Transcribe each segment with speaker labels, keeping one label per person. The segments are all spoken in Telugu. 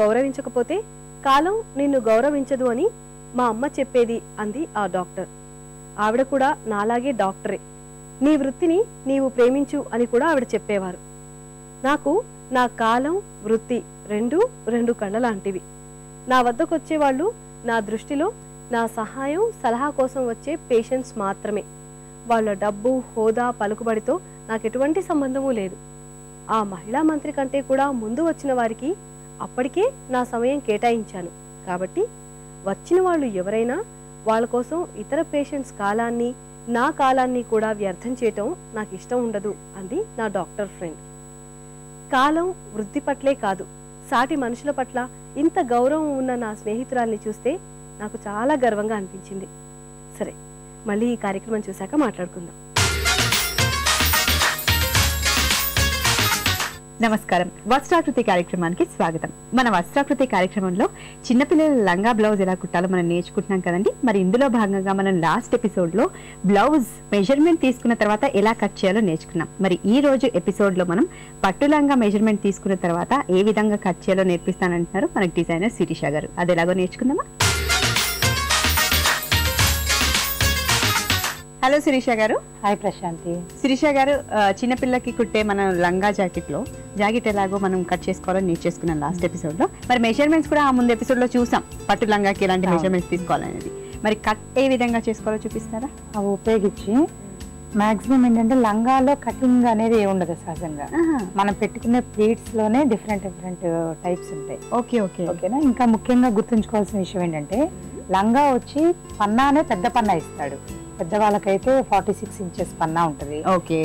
Speaker 1: గౌరవించకపోతే కాలం నిన్ను గౌరవించదు అని మా అమ్మ చెప్పేది అంది ఆ డాక్టర్. ఆవిడ కూడా నాలాగే డాక్టరే. నీ వృత్తిని నీవు ప్రేమించు అని కూడా ఆవిడ చెప్పేవారు. నాకు నా కాలం వృత్తి రెండు రెండు కళ్ళ లాంటివి నా వద్దకు వచ్చేవాళ్ళు నా దృష్టిలో నా సహాయం సలహా కోసం వచ్చే పేషెంట్స్ మాత్రమే. వాళ్ళ డబ్బు హోదా పలుకుబడితో నాకు ఎటువంటి సంబంధము లేదు. ఆ మహిళా మంత్రి కంటే కూడా ముందు వచ్చిన వారికి అప్పటికే నా సమయం కేటాయించాను. కాబట్టి వచ్చిన వాళ్ళు ఎవరైనా వాళ్ళ కోసం ఇతర పేషెంట్స్ కాలాన్ని నా కాలాన్ని కూడా వ్యర్థం చేయటం నాకు ఇష్టం ఉండదు అంది నా డాక్టర్ ఫ్రెండ్. కాలం వృద్ధి పట్లే కాదు. సాటి మనుషుల పట్ల ఇంత గౌరవం ఉన్న నా స్నేహితురాల్ని చూస్తే నాకు చాలా గర్వంగా అనిపించింది. సరే మళ్ళీ ఈ కార్యక్రమం చూశాక మాట్లాడుకుందాం.
Speaker 2: నమస్కారం. వస్త్రాకృతి కార్యక్రమానికి స్వాగతం. మన వస్త్రాకృతి కార్యక్రమంలో చిన్నపిల్లల లంగా బ్లౌజ్ ఎలా కుట్టాలో మనం నేర్చుకుంటున్నాం కదండి. మరి ఇందులో భాగంగా మనం లాస్ట్ ఎపిసోడ్లో బ్లౌజ్ మెజర్మెంట్ తీసుకున్న తర్వాత ఎలా కట్ చేయాలో నేర్చుకున్నాం. మరి ఈ రోజు ఎపిసోడ్లో మనం పట్టు లంగా మెజర్మెంట్ తీసుకున్న తర్వాత ఏ విధంగా కట్ చేయాలో నేర్పిస్తానంటున్నారు మనకి డిజైనర్ శిరీష గారు. అది ఎలాగో నేర్చుకుందామా? హలో శిరీష గారు.
Speaker 3: హాయ్ ప్రశాంతి.
Speaker 2: శిరీష గారు చిన్నపిల్లకి కుట్టే మన లంగా జాకెట్లో జాకెట్ ఎలాగో మనం కట్ చేసుకోవాలని నేర్చేసుకున్నాం లాస్ట్ ఎపిసోడ్లో. మరి మెజర్మెంట్స్ కూడా ఆ ముందు ఎపిసోడ్లో చూసాం. పట్టు లంగాకి ఎలాంటి. మెజర్మెంట్స్ తీసుకోవాలనేది. మరి కట్ ఏ విధంగా చేసుకోవాలో చూపిస్తారా?
Speaker 3: అవి ఉపయోగించి మాక్సిమం ఏంటంటే లంగాలో కటింగ్ అనేది ఏ ఉండదు సహజంగా. మనం పెట్టుకునే ప్లీట్స్లోనే డిఫరెంట్ డిఫరెంట్ టైప్స్ ఉంటాయి.
Speaker 2: Okay okay.
Speaker 3: ఓకేనా? ఇంకా ముఖ్యంగా గుర్తుంచుకోవాల్సిన విషయం ఏంటంటే లంగా వచ్చి పన్నానే పెద్ద పన్నా ఇస్తాడు. పెద్దవాళ్ళకైతే ఫార్టీ సిక్స్ ఇంచెస్ పన్నా ఉంటుంది.
Speaker 2: Okay.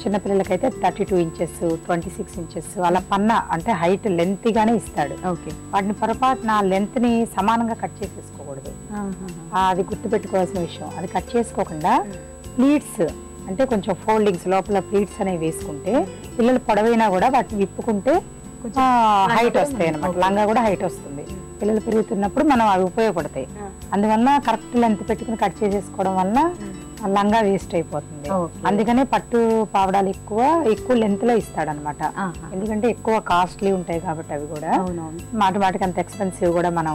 Speaker 3: చిన్నపిల్లలకైతే thirty two inches twenty six inches అలా పన్నా అంటే హైట్ లెంత్ గానే ఇస్తాడు.
Speaker 2: ఓకే.
Speaker 3: వాటిని పొరపాటున లెంత్ని సమానంగా కట్ చేసేసుకోకూడదు. అది గుర్తుపెట్టుకోవాల్సిన విషయం. అది కట్ చేసుకోకుండా ప్లీట్స్ అంటే కొంచెం ఫోల్డింగ్స్ లోపల ప్లీట్స్ అనేవి వేసుకుంటే పిల్లలు పొడవైనా కూడా వాటిని విప్పుకుంటే హైట్ వస్తాయి అనమాట లంగా కూడా హైట్ వస్తుంది. పిల్లలు పెరుగుతున్నప్పుడు మనం అవి ఉపయోగపడతాయి. అందువల్ల కరెక్ట్ లెంత్ పెట్టుకుని కట్ చేసేసుకోవడం వల్ల లంగా వేస్ట్ అయిపోతుంది. అందుకనే పట్టు పావడాలు ఎక్కువ ఎక్కువ లెంత్లో ఇస్తాడనమాట ఎందుకంటే ఎక్కువ కాస్ట్లీ ఉంటాయి కాబట్టి అవి కూడా. మాటి మాటికి అంత ఎక్స్పెన్సివ్ కూడా మనం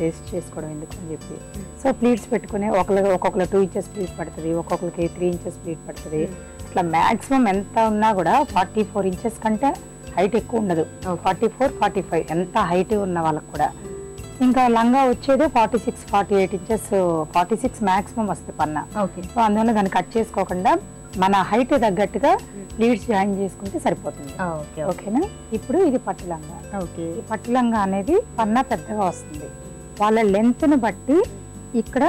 Speaker 3: వేస్ట్ చేసుకోవడం ఎందుకు అని చెప్పి సో ప్లీట్స్ పెట్టుకుని ఒకరికి ఒక్కొక్కరు టూ ఇంచెస్ ప్లీట్ పడుతుంది ఒక్కొక్కరికి త్రీ ఇంచెస్ ప్లీట్ పడుతుంది. ఇట్లా మాక్సిమం ఎంత ఉన్నా కూడా ఫార్టీ ఫోర్ ఇంచెస్ కంటే హైట్ ఎక్కువ ఉండదు. ఫార్టీ ఫోర్ ఫార్టీ ఫైవ్ ఎంత హైట్ ఉన్న వాళ్ళకి కూడా. ఇంకా లంగా వచ్చేది forty six forty eight inches forty six maximum వస్తుంది పన్న.
Speaker 2: ఓకే.
Speaker 3: సో అందువల్ల దాన్ని కట్ చేసుకోకుండా మన హైట్ తగ్గట్టుగా ప్లీట్స్ జాయిన్ చేసుకుంటే సరిపోతుంది.
Speaker 2: ఓకే
Speaker 3: ఓకేనా? ఇప్పుడు ఇది పట్టు లంగా.
Speaker 2: ఓకే.
Speaker 3: ఈ పట్టు లంగా అనేది పన్నా పెద్దగా వస్తుంది. వాళ్ళ లెంత్ని బట్టి ఇక్కడ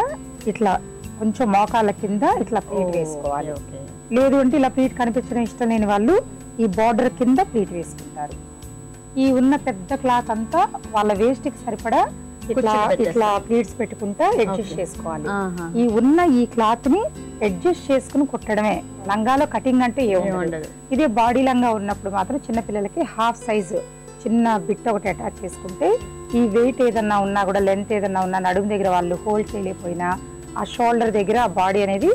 Speaker 3: ఇట్లా కొంచెం మోకాళ్ళ కింద ఇట్లా ప్లీట్ వేసుకోవాలి.
Speaker 2: ఓకే.
Speaker 3: లేదు అంటే ఇలా ప్లీట్ కనిపించడం ఇష్టం లేని వాళ్ళు ఈ బార్డర్ కింద ప్లీట్ వేసుకుంటారు. ఈ ఉన్న పెద్ద క్లాత్ అంతా వాళ్ళ వేస్ట్కి సరిపడా ఇట్లా. ఇట్లా ప్లీట్స్ పెట్టుకుంటా అడ్జస్ట్. చేసుకోవాలి. ఈ ఉన్న ఈ క్లాత్ని అడ్జస్ట్ చేసుకుని కుట్టడమే. లంగాలో కటింగ్ అంటే ఏముండదు ఇదే బాడీ లంగా ఉన్నప్పుడు మాత్రం చిన్న పిల్లలకి హాఫ్ సైజు చిన్న బిట్ ఒకటి అటాచ్ చేసుకుంటే ఈ వెయిట్ ఏదన్నా ఉన్నా కూడా లెంత్ ఏదన్నా ఉన్నా నడుము దగ్గర వాళ్ళు హోల్డ్ చేయలేకపోయినా ఆ షోల్డర్ దగ్గర ఆ బాడీ అనేది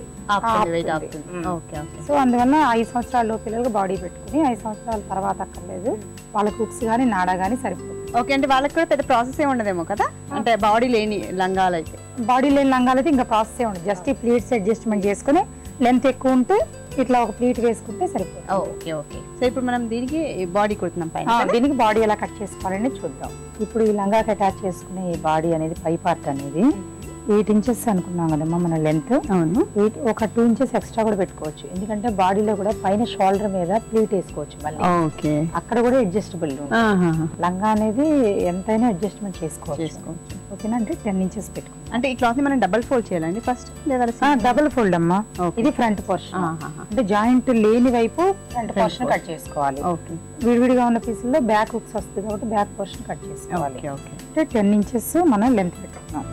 Speaker 3: సో అందువల్ల ఐదు సంవత్సరాల పిల్లలకు బాడీ పెట్టుకుని ఐదు సంవత్సరాల తర్వాత అక్కర్లేదు. వాళ్ళకి హుక్స్ కానీ నాడా కానీ సరిపోతుంది
Speaker 2: ఓకే అంటే వాళ్ళకి కూడా పెద్ద ప్రాసెస్ ఏ ఉండదేమో కదా? అంటే బాడీ లేని లంగాలు అయితే
Speaker 3: బాడీ లేని లంగాలు అయితే ఇంకా ప్రాసెస్ ఉండదు. జస్ట్ ఈ ప్లీట్స్ అడ్జస్ట్మెంట్ చేసుకుని లెంత్ ఎక్కువ ఉంటే ఇట్లా ఒక ప్లీట్ వేసుకుంటే సరిపోతుంది.
Speaker 2: Okay okay. సో ఇప్పుడు మనం దీనికి బాడీ కుడుతున్నాం పైన?
Speaker 3: దీనికి బాడీ ఎలా కట్ చేసుకోవాలని చూద్దాం. ఇప్పుడు ఈ లంగాకి అటాచ్ చేసుకునే ఈ బాడీ అనేది పై పార్ట్ అనేది ఎయిట్ ఇంచెస్ అనుకున్నాం కదమ్మా మన లెంత్
Speaker 2: అవును.
Speaker 3: ఎయిట్ ఒక టూ ఇంచెస్ ఎక్స్ట్రా కూడా పెట్టుకోవచ్చు. ఎందుకంటే బాడీలో కూడా పైన షోల్డర్ మీద ప్లీట్ వేసుకోవచ్చు మళ్ళీ.
Speaker 2: ఓకే.
Speaker 3: అక్కడ కూడా అడ్జస్టబుల్ లంగా అనేది ఎంతైనా అడ్జస్ట్మెంట్ చేసుకోవచ్చు. ఓకేనా అంటే టెన్ ఇంచెస్ పెట్టుకుంటాం
Speaker 2: అంటే ఈ క్లాత్ని మనం డబల్ ఫోల్డ్ చేయాలండి ఫస్ట్ లేదా
Speaker 3: డబుల్ ఫోల్డ్ అమ్మా. ఇది ఫ్రంట్ పోర్షన్. అంటే జాయింట్ లేని వైపు ఫ్రంట్ పోర్షన్ కట్. చేసుకోవాలి.
Speaker 2: ఓకే.
Speaker 3: విడివిడిగా ఉన్న పీసుల్లో బ్యాక్ హుక్స్ వస్తుంది కాబట్టి బ్యాక్ పోర్షన్ కట్ చేసుకోవాలి. అంటే టెన్ ఇంచెస్ మనం లెంత్ పెట్టుకున్నాం.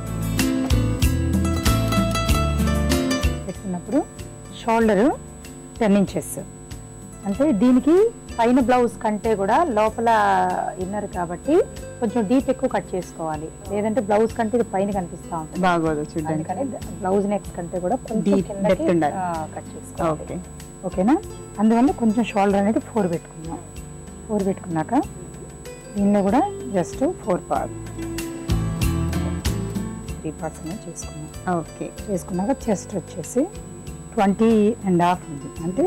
Speaker 3: షోల్డర్ టెన్ ఇంచెస్ అంటే దీనికి పైన బ్లౌజ్ కంటే కూడా లోపల ఇన్నర్ కాబట్టి కొంచెం డీప్ ఎక్కువ కట్ చేసుకోవాలి. లేదంటే బ్లౌజ్ కంటే ఇది పైన కనిపిస్తా ఉంటుంది.
Speaker 2: బాగోదు చూడండి.
Speaker 3: బ్లౌజ్ నెక్ కంటే కూడా కొంచెం కట్ చేసుకోవాలి.
Speaker 2: ఓకే
Speaker 3: ఓకేనా? అందువల్ల కొంచెం షోల్డర్ అనేది ఫోర్ పెట్టుకున్నాం ఫోర్ పెట్టుకున్నాక దీనిలో కూడా just four part three parts అనేది చేసుకున్నాం
Speaker 2: ఓకే.
Speaker 3: చేసుకున్నాక చెస్ట్ వచ్చేసి ట్వంటీ అండ్ హాఫ్ ఉంది. అంటే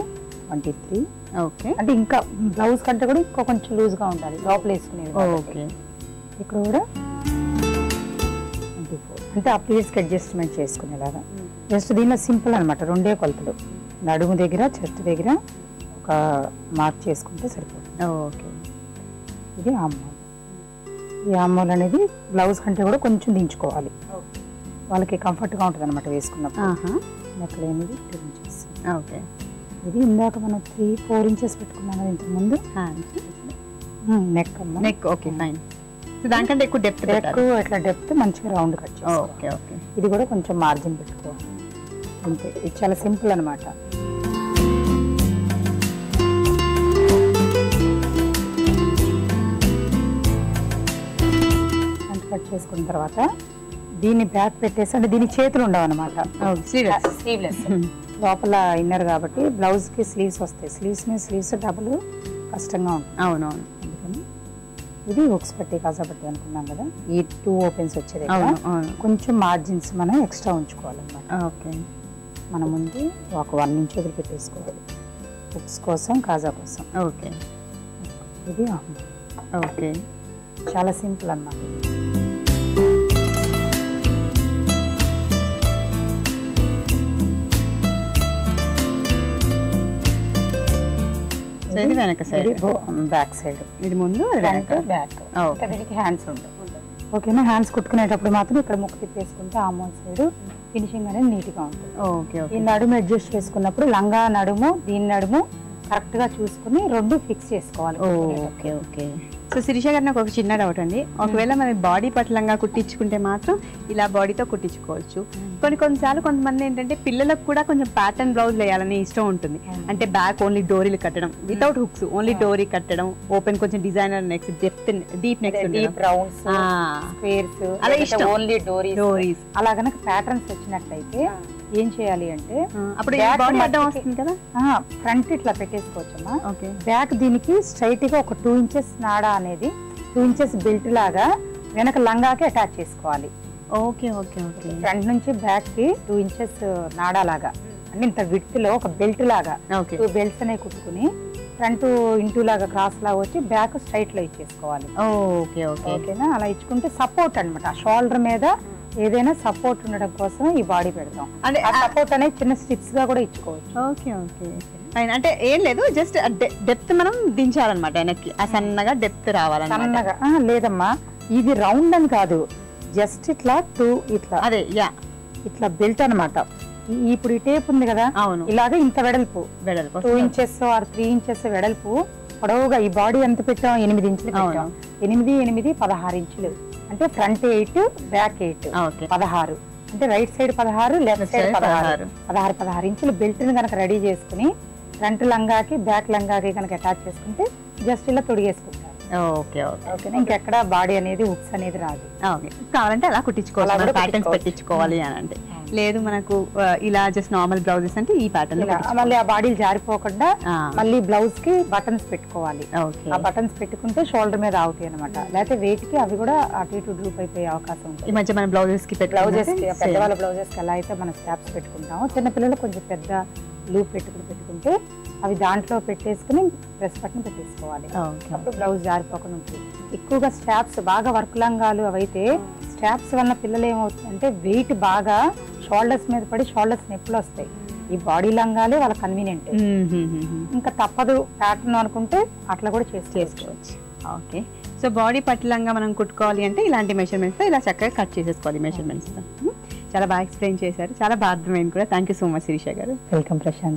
Speaker 3: ట్వంటీ త్రీ.
Speaker 2: ఓకే.
Speaker 3: అంటే ఇంకా బ్లౌజ్ కంటే కూడా ఇంకా కొంచెం లూజ్గా ఉండాలి లోపల వేసుకునేది.
Speaker 2: ఓకే.
Speaker 3: ఇక్కడ కూడా ట్వంటీ ఫోర్. అంటే ఆ ప్లేస్కి అడ్జస్ట్మెంట్ చేసుకునేలాగా. జస్ట్ దీనిలో సింపుల్ అనమాట రెండే కొలతలు. నడుము దగ్గర చెస్ట్ దగ్గర ఒక మార్క్ చేసుకుంటే సరిపోతుంది.
Speaker 2: ఓకే.
Speaker 3: ఇది ఆమ్మోల్ ఈ ఆమ్మోల్ అనేది బ్లౌజ్ కంటే కూడా కొంచెం దించుకోవాలి. వాళ్ళకి కంఫర్ట్గా ఉంటుంది అనమాట వేసుకున్నప్పుడు.
Speaker 2: ఆహా.
Speaker 3: నెక్ లేనిది టూ ఇంచెస్
Speaker 2: ఓకే.
Speaker 3: ఇది ఇందాక మనం త్రీ ఫోర్ ఇంచెస్ పెట్టుకున్నాం కదా ఇంతకుముందు నెక్ అమ్మ.
Speaker 2: నెక్ ఓకే ఫైన్ దానికంటే ఎక్కువ డెప్త్ పెట్టారు
Speaker 3: ఇట్లా డెప్త్ మంచిగా రౌండ్ కట్
Speaker 2: ఓకే ఓకే.
Speaker 3: ఇది కూడా కొంచెం మార్జిన్ పెట్టుకోవాలి. అంతే. ఇది చాలా సింపుల్ అనమాట కట్ చేసుకున్న తర్వాత దీన్ని బ్యాక్ పెట్టేసి అంటే దీని చేతులు ఉండవు అనమాట
Speaker 2: స్లీవ్లెస్
Speaker 3: స్లీవ్లెస్ లోపల ఇన్నర్ కాబట్టి బ్లౌజ్కి స్లీవ్స్ వస్తాయి. స్లీవ్స్ మీద స్లీవ్స్ డబుల్ కష్టంగా ఉంటుంది.
Speaker 2: అవునవును.
Speaker 3: ఇది హుక్స్ పట్టి కాజా పట్టి అనుకున్నాం కదా. ఈ టూ ఓపెన్స్ వచ్చేది కొంచెం మార్జిన్స్ మనం ఎక్స్ట్రా ఉంచుకోవాలన్నమాట.
Speaker 2: ఓకే
Speaker 3: మన ముందు ఒక వన్ ఇంచ్ వదిలిపెట్టేసుకోవాలి. హుక్స్ కోసం కాజా కోసం.
Speaker 2: ఓకే
Speaker 3: ఇది.
Speaker 2: ఓకే
Speaker 3: చాలా సింపుల్ అన్నమాట.
Speaker 2: సో ఇది వెనక సైడ్
Speaker 3: బ్యాక్ సైడ్
Speaker 2: ఇది ముందు వెనక.
Speaker 3: బ్యాక్ దీనికి హ్యాండ్స్ ఉండవు ఓకేనా? హ్యాండ్స్ కుట్టుకునేటప్పుడు మాత్రం ఇక్కడ ముక్కు తిప్పేసుకుంటే ఆమోల్ సైడ్ ఫినిషింగ్ అనేది నీట్గా ఉంటుంది.
Speaker 2: ఓకే
Speaker 3: ఈ నడుము అడ్జస్ట్ చేసుకున్నప్పుడు లంగా నడుము దీని నడుము కరెక్ట్గా చూసుకుని రెండు ఫిక్స్ చేసుకోవాలి.
Speaker 2: Okay okay. సో శిరీష గారు నాకు ఒక చిన్న డౌట్ అండి. ఒకవేళ మనం బాడీ పట్లంగా కుట్టించుకుంటే మాత్రం ఇలా బాడీతో కుట్టించుకోవచ్చు. కొన్ని కొన్నిసార్లు కొంతమంది ఏంటంటే పిల్లలకు కూడా కొంచెం ప్యాటర్న్ బ్లౌజ్ వేయాలని ఇష్టం ఉంటుంది. అంటే బ్యాక్ ఓన్లీ డోరీలు కట్టడం. వితౌట్ హుక్స్ ఓన్లీ డోరీ కట్టడం. ఓపెన్ కొంచెం designer necks depth deep necks
Speaker 3: deep rounds squares
Speaker 2: అలా ఇష్టం.
Speaker 3: ఓన్లీ డోరీస్
Speaker 2: డోరీస్
Speaker 3: అలా గనక ప్యాటర్న్స్ వచ్చినట్లయితే ఏం చేయాలి అంటే
Speaker 2: అప్పుడు వస్తుంది కదా?
Speaker 3: ఫ్రంట్ ఇట్లా పెట్టేసుకోవచ్చమ్మా. బ్యాక్ దీనికి స్ట్రైట్గా ఒక టూ ఇంచెస్ నాడా అనేది టూ ఇంచెస్ బెల్ట్ లాగా వెనక లంగాకి అటాచ్ చేసుకోవాలి.
Speaker 2: Okay okay okay.
Speaker 3: ఫ్రంట్ నుంచి బ్యాక్కి టూ ఇంచెస్ నాడా లాగా. అంటే ఇంత విడ్త్లో ఒక బెల్ట్ లాగా. టూ బెల్ట్స్ అనేవి కుట్టుకుని ఫ్రంట్ ఇంటూ లాగా క్రాస్ లాగా వచ్చి బ్యాక్ స్ట్రైట్లో ఇచ్చేసుకోవాలి.
Speaker 2: Okay okay.
Speaker 3: ఓకేనా? అలా ఇచ్చుకుంటే సపోర్ట్ అనమాట షోల్డర్ మీద ఏదైనా సపోర్ట్ ఉండడం కోసం ఈ బాడీ పెడతాం.
Speaker 2: అంటే
Speaker 3: ఆ సపోర్ట్ అనేది చిన్న స్టిప్స్గా కూడా ఇచ్చుకోవచ్చు.
Speaker 2: ఓకే ఓకే ఫైన్ అంటే ఏం లేదు జస్ట్ డెప్త్ మనం దించాలన్నమాట వెనక్కి. ఆ సన్నగా డెప్త్ రావాలన్నమాట.
Speaker 3: సన్నగా లేదమ్మా. ఇది రౌండ్ అని కాదు. జస్ట్ ఇట్లా టూ ఇట్లా.
Speaker 2: అదే యా.
Speaker 3: ఇట్లా బెల్ట్ అనమాట ఇప్పుడు ఈ టేప్ ఉంది కదా?
Speaker 2: అవును.
Speaker 3: ఇలాగే ఇంత వెడల్పు.
Speaker 2: వెడల్పు.
Speaker 3: Two inches or three inches వెడల్పు. పొడవుగా ఈ బాడీ ఎంత పెట్టాం ఎనిమిది ఇంచులు పెట్టాం. ఎనిమిది ఎనిమిది పదహారు ఇంచులు అంటే ఫ్రంట్ ఎయిట్ బ్యాక్ ఎయిట్. పదహారు. అంటే రైట్ సైడ్ పదహారు లెఫ్ట్ సైడ్ పదహారు.
Speaker 2: పదహారు.
Speaker 3: పదహారు ఇంచులు బెల్ట్ని కనుక రెడీ చేసుకుని ఫ్రంట్ లంగాకి బ్యాక్ లంగాకి కనుక అటాచ్ చేసుకుంటే జస్ట్ ఇలా తొడిగేసుకుంటారు.
Speaker 2: Okay okay.
Speaker 3: ఓకేనా ఇంకెక్కడ బాడీ అనేది హుక్స్ అనేది రాదు.
Speaker 2: ఓకే. కావాలంటే అలా కుట్టించుకోవాలి ప్యాటర్న్స్. పెట్టించుకోవాలి అని అంటే. లేదు మనకు ఇలా జస్ట్ నార్మల్ బ్లౌజెస్ అంటే ఈ ప్యాటర్న్
Speaker 3: మళ్ళీ ఆ బాడీలు జారిపోకుండా మళ్ళీ బ్లౌజ్కి బటన్స్ పెట్టుకోవాలి.
Speaker 2: ఓకే.
Speaker 3: ఆ బటన్స్ పెట్టుకుంటే షోల్డర్ మీద ఆగుతాయి అనమాట లేకపోతే వెయిట్కి అవి కూడా అటు ఇటు డ్రూప్ అయిపోయే అవకాశం
Speaker 2: ఈ
Speaker 3: ఉంటుంది
Speaker 2: మధ్య మన బ్లౌజెస్కి
Speaker 3: బ్లౌజెస్ పెద్దవాళ్ళ బ్లౌజెస్కి ఎలా అయితే మనం స్టాప్స్ పెట్టుకుంటామో చిన్నపిల్లలు కొంచెం పెద్ద లూప్ పెట్టుకుని పెట్టుకుంటే అవి దాంట్లో పెట్టేసుకుని ప్రెస్ బటన్ పెట్టేసుకోవాలి. అప్పుడు బ్లౌజ్ జారిపోకుండా ఉంటుంది. ఎక్కువగా స్టాప్స్ బాగా వర్క్ లంగాలు అవైతే స్టాప్స్ వల్ల పిల్లలు ఏమవుతుందంటే వెయిట్ బాగా షోల్డర్స్ మీద పడి షోల్డర్స్ నొప్పులు వస్తాయి. ఈ బాడీ లంగాలే వాళ్ళ కన్వీనియంట్ ఇంకా తప్పదు ప్యాటర్న్ అనుకుంటే అట్లా కూడా చేసుకోవచ్చు.
Speaker 2: చేసుకోవచ్చు. ఓకే. సో బాడీ పట్లంగా మనం కుట్టుకోవాలి అంటే ఇలాంటి మెషర్మెంట్స్ ఇలా చక్కగా కట్ చేసేసుకోవాలి మెషర్మెంట్స్ చాలా బాగా ఎక్స్ప్లెయిన్ చేశారు. చాలా బాగా అర్థమైంది కూడా. Thank you so much Shirisha గారు.
Speaker 3: వెల్కమ్ ప్రశాంత్